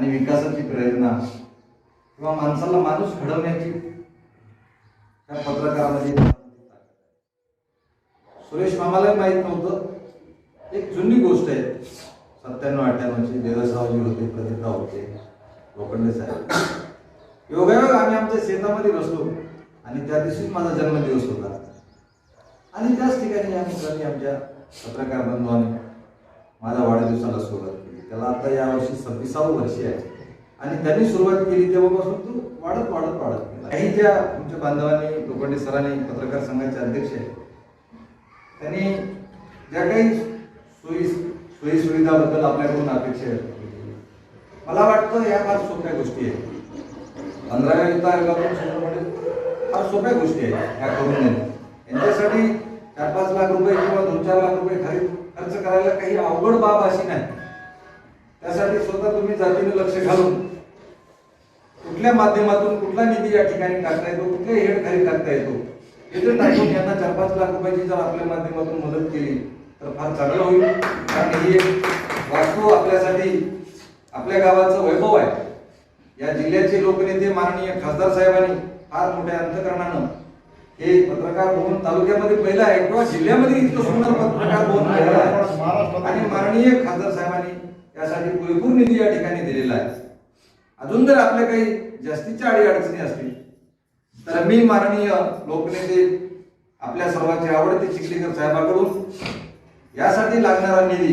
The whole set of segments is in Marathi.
आणि विकासाची प्रेरणा. किंवा माणसाला माणूस घडवण्याची त्या पत्रकारामध्ये सुरेश मामाला माहीत नव्हतं. एक जुनी गोष्ट आहे. सत्त्याण्णव अठ्ठ्याण्णवची देवसावजी होते प्रदीपदा होते लोखंडे साहेब. योगायोग आम्ही आमच्या शेतामध्ये बसलो आणि त्या दिवशीच माझा जन्मदिवस होता. आणि त्याच ठिकाणी या मित्रांनी आमच्या पत्रकार बंधवांनी माझ्या वाढदिवसाला सुरुवात केली त्याला आता यावर्षी सव्वीसावं वर्ष आहे. आणि त्यांनी सुरुवात केली तेव्हापासून तो वाढत वाढत वाढत गेला. काही ज्या तुमच्या बांधवांनी लोखंडे सरांनी पत्रकार संघाचे अध्यक्ष आहेत त्यांनी ज्या काही सोयी सोयी सुविधाबद्दल आपल्याकडून अपेक्षा आहेत मला वाटतं या फार सोप्या गोष्टी आहेत. पंधराव्या वित्त आयोगाकडून फार सोप्या गोष्टी आहेत ह्या करून देणे. यांच्यासाठी चार पाच लाख रुपये किंवा दोन चार लाख रुपये खरी खर्च करायला काही अवघड बाब अशी नाही. त्यासाठी स्वतः तुम्ही जातीने लक्ष घालून कुठल्या माध्यमातून कुठला निधी या ठिकाणी टाकता येतो कुठल्या हेड खाली टाकता येतो हे टाकून यांना चार पाच लाख रुपयाची जर आपल्या माध्यमातून मदत केली तर फार चांगलं होईल. कारण ही एक वास्तू आपल्यासाठी आपल्या गावाचं वैभव आहे. या जिल्ह्याचे लोकनेते माननीय खासदार साहेबांनी फार मोठ्या अंतकरणानं हे पत्रकार भवन तालुक्यामध्ये पहिलं आहे किंवा जिल्ह्यामध्ये इतकं सुंदर पत्रकार भवन आहे. आणि माननीय खासदार साहेबांनी यासाठी पुरेपूर निधी या ठिकाणी दिलेला आहे अजून जर आपल्या काही जास्तीच्या अडी अडचणी असतील तर मी माननीय लोकनेते आपल्या सर्वांचे आवडते चिखलीकर साहेबाकडून यासाठी लागणारा निधी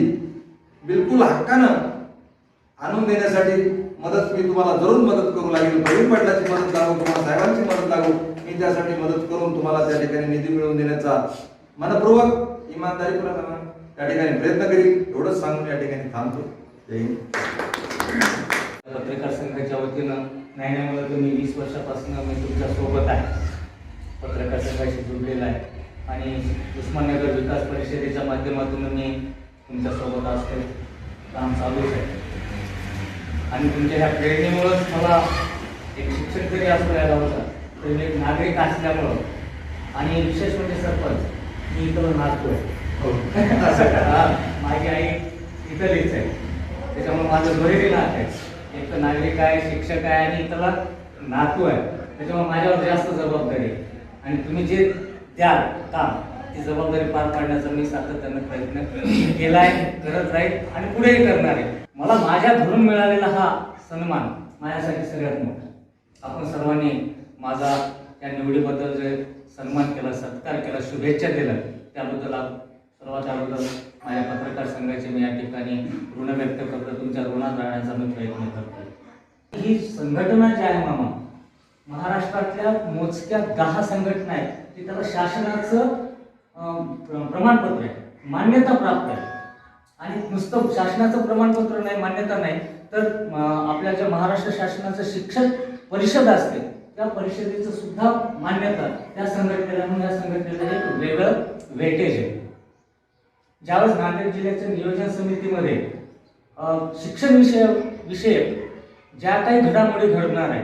बिलकुल हक्कानं आणून देण्यासाठी मदत मी तुम्हाला जरूर मदत करू लागेल. बहीण पाटलाची मदत लागू तुम्हाला साहेबांची मदत लागू मी त्यासाठी मदत करून तुम्हाला त्या ठिकाणी निधी मिळवून देण्याचा मनपूर्वक इमानदारीपूर्वक त्या ठिकाणी प्रयत्न करील एवढंच सांगून या ठिकाणी थांबतो. जय हिंद. पत्रकार संघ वतीनं नाही नाही मला तुम्ही वीस वर्षापासून मी तुमच्यासोबत आहे. पत्रकार संघाशी जोडलेला आहे. आणि उस्माननगर विकास परिषदेच्या माध्यमातून मी तुमच्यासोबत असते काम चालूच आहे. आणि तुमच्या ह्या प्रेरणेमुळंच मला एक शिक्षक जरी असू राहिला होता. तरी एक नागरिक असल्यामुळं. आणि विशेष म्हणजे सरपंच. मी इथं नाचतोय असं का? हा, माझी आई इथलीच आहे. त्याच्यामुळे माझं दुहेरी नात आहे. एक तर नागरिक आहे शिक्षक आहे आणि त्याला नातू आहे. त्याच्यामुळे माझ्यावर जास्त जबाबदारी आहे. आणि तुम्ही जे द्याल काम ती जबाबदारी पार पाडण्याचा मी सातत्यानं प्रयत्न केला आहे करत राहील आणि पुढेही करणार आहे. मला माझ्या धरून मिळालेला हा सन्मान माझ्यासाठी सगळ्यात मोठा. आपण सर्वांनी माझा या निवडीबद्दल जे सन्मान केला सत्कार केला शुभेच्छा दिल्या त्याबद्दल सर्वात अगोदर माझ्या पत्रकार संघाचे मी या ठिकाणी ऋण व्यक्त करतो. तुमच्या ऋणात राहण्याचा मी प्रयत्न करतो. ही संघटना जी आहे मामा महाराष्ट्रातल्या मोजक्या दहा संघटना आहेत की त्याला शासनाचं प्रमाणपत्र आहे मान्यता प्राप्त आहे. आणि नुसतं शासनाचं प्रमाणपत्र नाही मान्यता नाही तर आपल्या ज्या महाराष्ट्र शासनाचं शिक्षक परिषद असते त्या परिषदेचं सुद्धा मान्यता त्या संघटनेला म्हणून या संघटनेला एक वेगळं वेटेज आहे. ज्यावेळेस नांदेड जिल्ह्याच्या नियोजन समितीमध्ये शिक्षण विषय विषयक ज्या काही घडामोडी घडणार आहे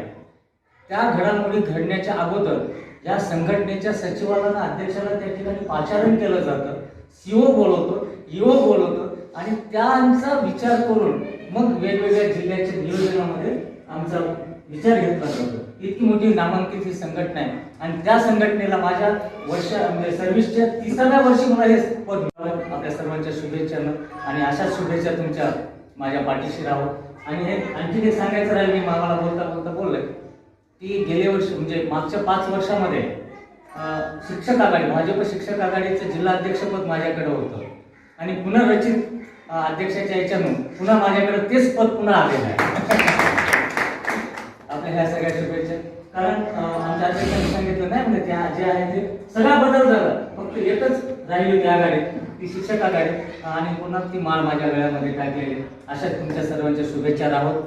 त्या घडामोडी घडण्याच्या अगोदर या संघटनेच्या सचिवाला अध्यक्षाला त्या ठिकाणी पाचारण केलं जातं सीओ बोलवतो ईओ बोलवतो आणि त्यांचा विचार करून मग वेगवेगळ्या जिल्ह्याच्या नियोजनामध्ये आमचा विचार घेतला जातो. इतकी मोठी नामांकित ही संघटना आहे. आणि त्या संघटनेला माझ्या वर्ष म्हणजे सर्व्हिसच्या तिसऱ्या वर्षी मला हे पद मिळालं. आपल्या सर्वांच्या शुभेच्छानं आणि अशाच शुभेच्छा तुमच्या माझ्या पाठीशी राहो आणि हे आणखी हे सांगायचं राहील मी मामाला बोलता बोलता बोललोय. की गेले वर्षी म्हणजे मागच्या पाच वर्षामध्ये शिक्षक आघाडी भाजप शिक्षक आघाडीचं जिल्हा अध्यक्षपद माझ्याकडे होतं. आणि पुनर्रचित अध्यक्षाच्या याच्यानं पुन्हा माझ्याकडे तेच पद पुन्हा आलेलं आहे. आपल्या ह्या सगळ्या शुभेच्छा. कारण आमच्या अध्यक्षांनी सांगितलं नाही म्हणजे त्या जे आहे ते सगळा बदल झाला. फक्त एकच राहिली त्या गाडीत ती शिक्षक आघाडी आणि पुन्हा ती माळ माझ्या वेळामध्ये टाकलेली. अशा तुमच्या सर्वांच्या शुभेच्छा राहोत.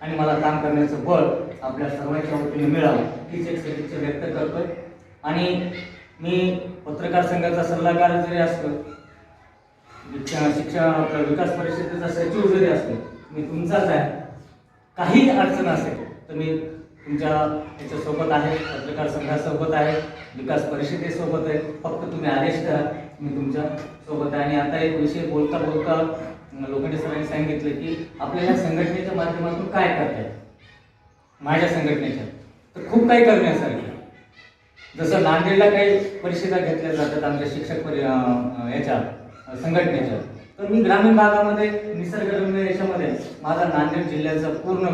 आणि मला काम करण्याचं बळ आपल्या सर्वांच्या वतीने मिळावं हीच एक सदिच्छा व्यक्त करतोय. आणि मी पत्रकार संघाचा सल्लागार जरी असतो शिक्षण शिक्षण आपल्या विकास परिषदेचा सचिव जरी असतो मी तुमचाच आहे. काही अडचण असेल तर मी तुमच्या याच्यासोबत आहे पत्रकार संघासोबत आहे विकास परिषदेसोबत आहे. फक्त तुम्ही आदेश द्या मी तुमच्यासोबत आहे. आणि आता एक विषय बोलता बोलता लोखंडे सरांनी सांगितलं की आपल्याला संघटनेच्या माध्यमातून काय करता येईल? माझ्या संघटनेच्या. तर खूप काही करण्यासारखं. जसं नांदेडला काही परिषदा घेतल्या जातात आमच्या शिक्षक परि याच्या संघटनेच्या. तर मी ग्रामीण भागामध्ये निसर्गरम्य याच्यामध्ये माझा नांदेड जिल्ह्याचा पूर्ण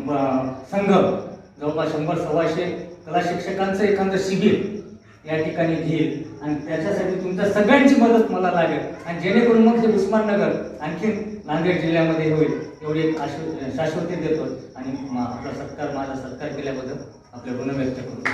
प- संघ जवळपास शंभर सव्वाशे कला शिक्षकांचं एखादं शिबिर या ठिकाणी घेईल. आणि त्याच्यासाठी तुमच्या सगळ्यांची मदत मला लागेल. आणि जेणेकरून मग हे उस्माननगर आणखीन नांदेड जिल्ह्यामध्ये होईल एवढी एक आश्व शाश्वती देतो. आणि मा- आपला सत्कार माझा सत्कार केल्याबद्दल आपले गुण व्यक्त करतो.